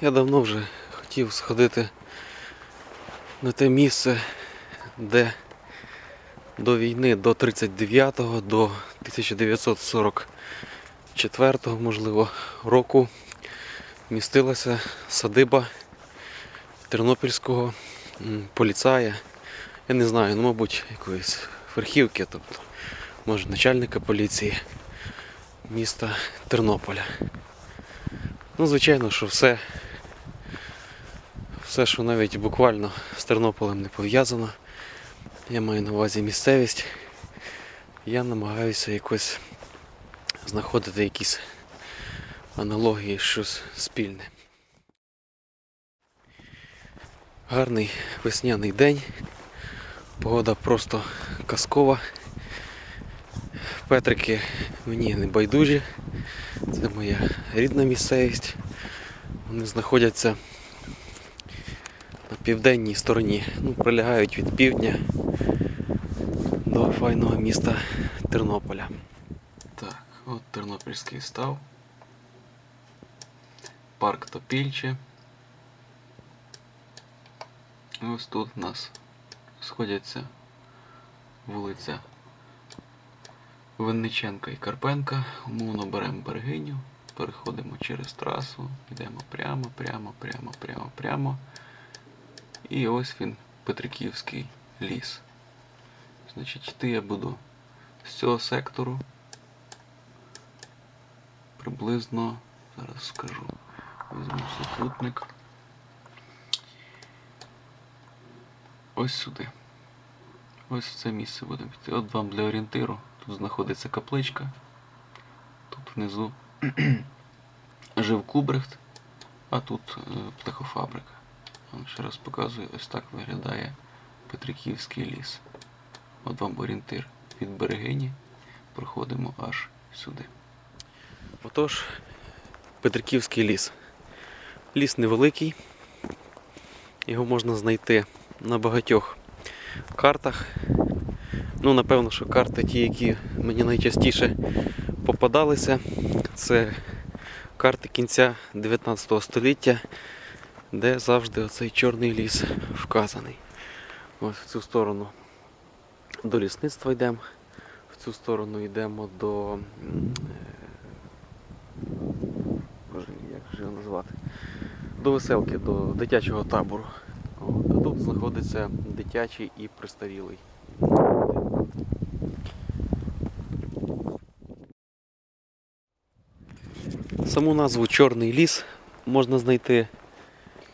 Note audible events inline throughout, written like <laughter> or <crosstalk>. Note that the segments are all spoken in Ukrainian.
Я давно вже хотів сходити на те місце, де до війни, до 39-го, до 1944 можливо, року містилася садиба тернопільського поліцая. Я не знаю, ну, мабуть, якоїсь верхівки, тобто, може, начальника поліції міста Тернополя. Ну, звичайно, що все, все, що навіть буквально з Тернополем не пов'язано, я маю на увазі місцевість, я намагаюся якось знаходити якісь аналогії, щось спільне. Гарний весняний день, погода просто казкова. Петрики мені не байдужі. Це моя рідна місцевість. Вони знаходяться на південній стороні. Ну, прилягають від півдня до файного міста Тернополя. Так, от Тернопільський став. Парк Топільче. І Ось тут у нас сходяться вулиця Винниченка і Карпенка. Умовно беремо берегиню, переходимо через трасу, йдемо прямо, прямо, прямо, прямо, прямо. І ось він, Петриківський ліс. Значить, йти я буду з цього сектору. Приблизно, зараз скажу, візьму супутник. Ось сюди. Ось в це місце будемо йти. От вам для орієнтиру. Тут знаходиться капличка. Тут внизу <clears throat> жив Кубрехт, а тут е, птахофабрика. Вам ще раз показую, ось так виглядає Петриківський ліс. От вам орієнтир від берегині. Проходимо аж сюди. Отож, Петриківський ліс. Ліс невеликий. Його можна знайти на багатьох картах. Ну, напевно, що карти ті, які мені найчастіше попадалися, це карти кінця 19 століття, де завжди оцей чорний ліс вказаний. Ось в цю сторону до лісництва йдемо, в цю сторону йдемо до. е, Боже, як його назвати? До веселки, до дитячого табору. А тут знаходиться дитячий і престарілий. Саму назву Чорний ліс можна знайти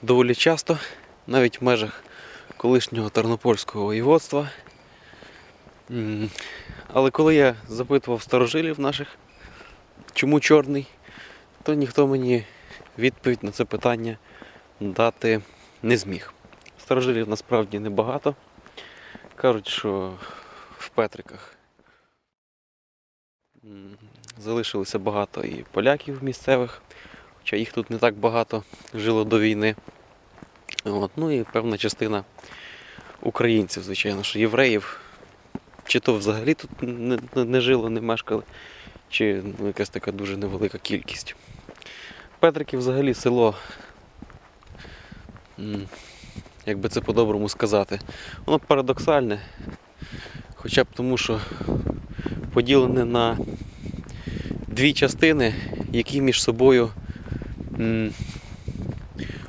доволі часто, навіть в межах колишнього Тернопольського воєводства. Але коли я запитував старожилів наших, чому чорний, то ніхто мені відповідь на це питання дати не зміг. Старожилів насправді небагато. Кажуть, що в Петриках залишилося багато і поляків місцевих, хоча їх тут не так багато жило до війни. От. Ну і певна частина українців, звичайно, що євреїв, чи то взагалі тут не, не- жило, не мешкали, чи ну, якась така дуже невелика кількість. Петрики взагалі село, як би це по-доброму сказати, воно парадоксальне, хоча б тому, що поділене на дві частини, які між собою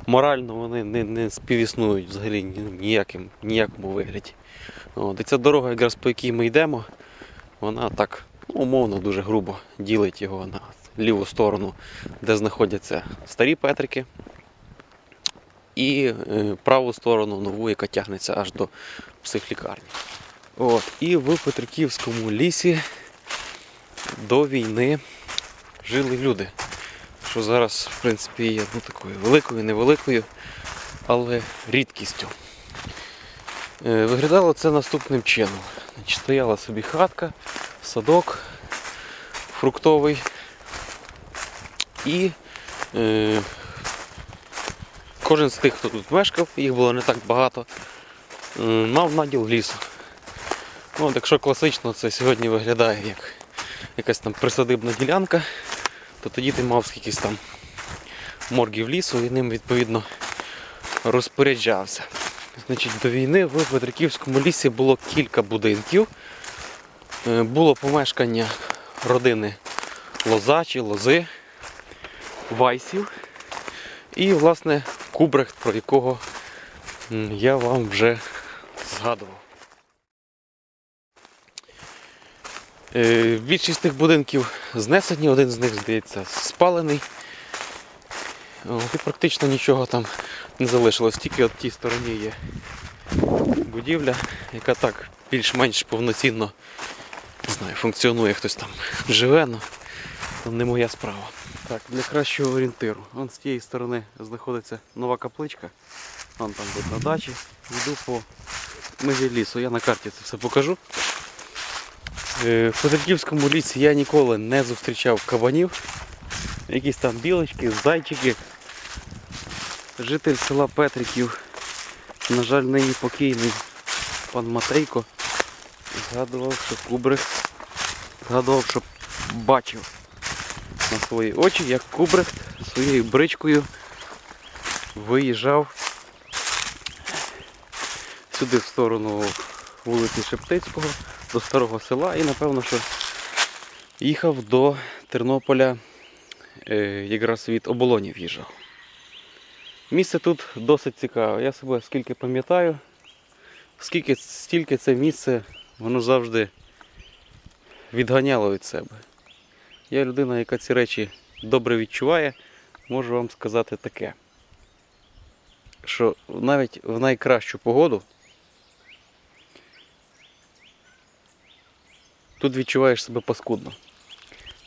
морально вони не, не співіснують взагалі ніяким, ніякому вигляді. От, і ця дорога, якраз по якій ми йдемо, вона так ну, умовно дуже грубо ділить його на ліву сторону, де знаходяться старі Петрики, і е, праву сторону нову, яка тягнеться аж до психлікарні. От, і в Петриківському лісі до війни жили люди. Що зараз, в принципі, є ну, такою великою, невеликою, але рідкістю. Е, Виглядало це наступним чином. Значить, стояла собі хатка, садок фруктовий. І е, кожен з тих, хто тут мешкав, їх було не так багато, е, мав наділ лісу. Ну, от якщо класично це сьогодні виглядає як якась там присадибна ділянка, то тоді ти мав скількись там моргів лісу і ним відповідно розпоряджався. Значить, до війни в Петриківському лісі було кілька будинків. Е, Було помешкання родини Лоза чи Лози, Вайсів. І, власне, Кубрехт, про якого я вам вже згадував. Більшість тих будинків знесені, один з них, здається, спалений. І практично нічого там не залишилось. Тільки от тій стороні є будівля, яка так більш-менш повноцінно не знаю, функціонує, хтось там живе, але то не моя справа. Так, для кращого орієнтиру. Вон з тієї сторони знаходиться нова капличка. Вон там тут на дачі. Йду по межі лісу. Я на карті це все покажу. Е, В Петриківському лісі я ніколи не зустрічав кабанів. Якісь там білочки, зайчики. Житель села Петриків, на жаль, нині покійний пан Матейко, згадував, що Кубрих згадував, що бачив на свої очі, як Кубрихт своєю бричкою виїжджав сюди в сторону вулиці Шептицького, до старого села і напевно, що їхав до Тернополя е, якраз від оболоні в'їжджав. Місце тут досить цікаве. Я себе скільки пам'ятаю, скільки стільки це місце воно завжди відганяло від себе. Я людина, яка ці речі добре відчуває, можу вам сказати таке, що навіть в найкращу погоду тут відчуваєш себе паскудно.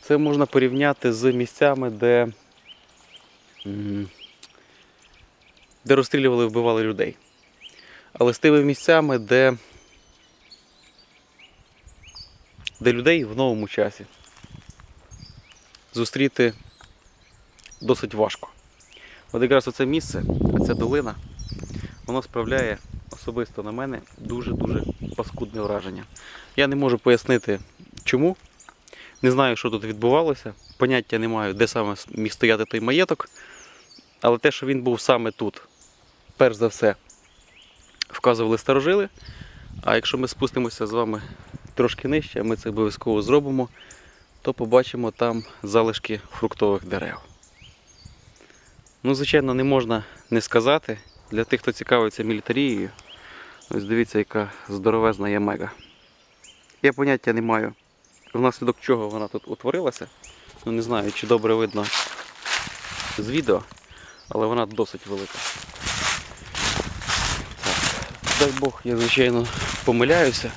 Це можна порівняти з місцями, де, де розстрілювали і вбивали людей. Але з тими місцями, де, де людей в новому часі зустріти досить важко. От якраз оце місце, ця долина, воно справляє особисто на мене дуже-дуже паскудне враження. Я не можу пояснити чому. Не знаю, що тут відбувалося. Поняття не маю, де саме міг стояти той маєток. Але те, що він був саме тут, перш за все, вказували старожили. А якщо ми спустимося з вами трошки нижче, ми це обов'язково зробимо, то побачимо там залишки фруктових дерев. Ну, звичайно, не можна не сказати. Для тих, хто цікавиться мілітарією, ось дивіться, яка здоровезна є мега. Я поняття не маю, внаслідок чого вона тут утворилася. Ну, не знаю, чи добре видно з відео, але вона досить велика. Дай Бог, я звичайно помиляюся.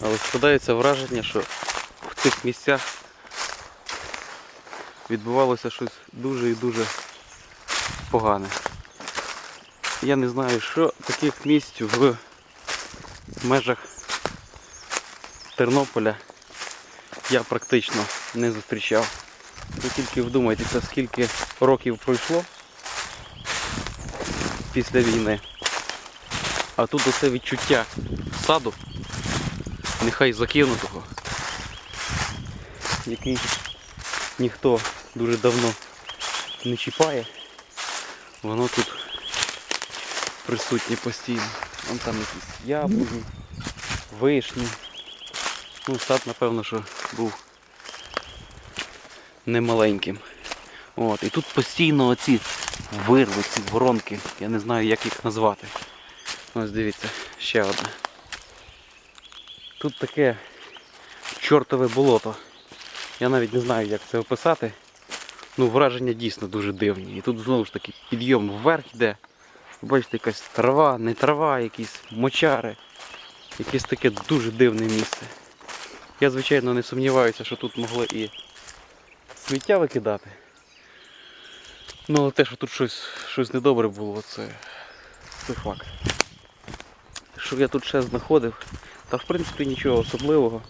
Але складається враження, що в цих місцях відбувалося щось дуже і дуже погане. Я не знаю, що таких місць в межах Тернополя я практично не зустрічав. Ви тільки вдумайтеся, скільки років пройшло після війни. А тут оце відчуття саду, нехай закинутого, який ніхто дуже давно не чіпає, воно тут присутнє постійно. Вон там якісь яблуні, вишні. Ну, сад, напевно, що був немаленьким. От, і тут постійно оці вирви, ці воронки, я не знаю, як їх назвати. Ось дивіться, ще одне. Тут таке чортове болото. Я навіть не знаю, як це описати. Ну, враження дійсно дуже дивні. І тут знову ж таки підйом вверх йде. Бачите, якась трава, не трава, якісь мочари. Якесь таке дуже дивне місце. Я, звичайно, не сумніваюся, що тут могли і сміття викидати. Ну, але те, що тут щось, щось недобре було, це, це факт. Що я тут ще знаходив, та в принципі нічого особливого.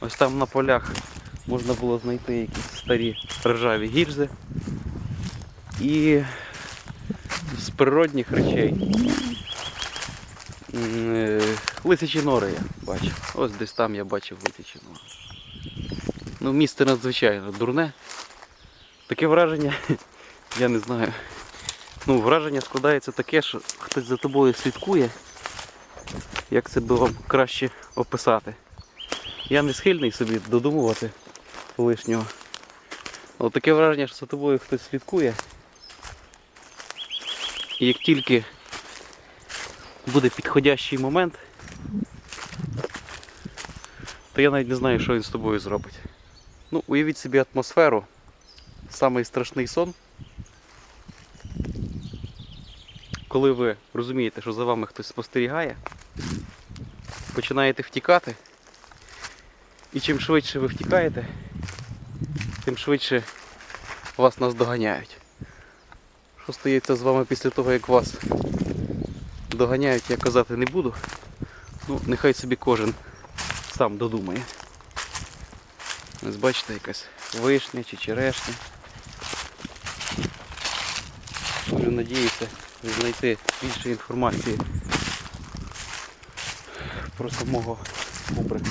Ось там на полях можна було знайти якісь старі ржаві гільзи. І природних речей е, нори я бачив. Ось десь там я бачив лисячі нори. Ну, місце надзвичайно дурне. Таке враження, <laughs> я не знаю. Ну, враження складається таке, що хтось за тобою слідкує. Як це би вам краще описати? Я не схильний собі додумувати лишнього. Але таке враження, що за тобою хтось слідкує. І як тільки буде підходящий момент, то я навіть не знаю, що він з тобою зробить. Ну, уявіть собі атмосферу. Самий страшний сон. Коли ви розумієте, що за вами хтось спостерігає, починаєте втікати. І чим швидше ви втікаєте, тим швидше вас наздоганяють. Що стається з вами після того, як вас доганяють, я казати не буду. Ну, нехай собі кожен сам додумає. Ось бачите, якась вишня чи черешня. Дуже надіюся знайти більше інформації про самого кубрика.